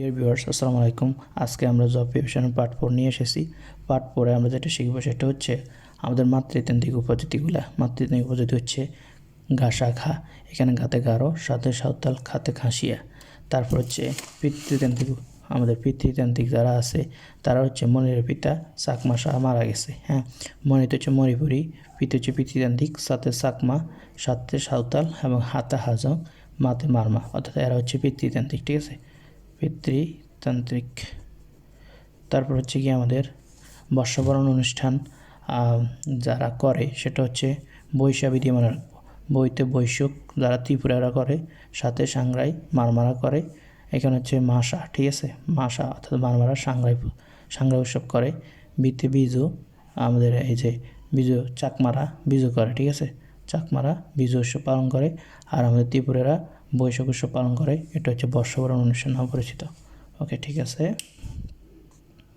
Dear viewers আসসালামু আলাইকুম। আজকে আমরা জব প্রিপারেশনের পার্ট ফোর নিয়ে এসেছি। পার্ট ফোরে আমরা যেটা শিখব সেটা হচ্ছে আমাদের মাতৃতান্ত্রিক উপজাতিগুলা। মাতৃতান্ত্রিক উপজাতি হচ্ছে ঘাসা খা এখানে গাতে গারো সাথে সাঁওতাল, খাতে খাসিয়া। তারপর হচ্ছে পিতৃতান্ত্রিক আমাদের পিতৃতান্ত্রিক যারা আছে, তারা হচ্ছে মনিরের পিতা চাকমা শাহ মারা গেছে। হ্যাঁ মনিত হচ্ছে মণিপুরি, পিত হচ্ছে পিতৃতান্ত্রিক সাথে চাকমা, সাথে সাঁওতাল এবং হাতা হাজং, মাতে মারমা। অর্থাৎ এরা হচ্ছে পিতৃতান্ত্রিক ঠিক আছে? পিতৃতান্ত্রিক। তারপর হচ্ছে কি আমাদের বর্ষবরণ অনুষ্ঠান যারা করে সেটা হচ্ছে দিয়ে মনে রাখব বইতে বৈশুক যারা ত্রিপুরারা করে, সাথে সাংরাই মারমারা করে। এখানে হচ্ছে মাসা, ঠিক আছে? মাসা অর্থাৎ মারমারা সাংরাই সাংরাই উৎসব করে। বিতে বিজু, আমাদের এই যে বিজু চাকমারা, বিজু করে, ঠিক আছে? চাকমারা বিজু উৎসব পালন করে। আর আমাদের ত্রিপুরারা বৈশাখ উৎসব পালন করে এটা হচ্ছে বর্ষবরণ অনুষ্ঠান নাম পরিচিত। ওকে ঠিক আছে?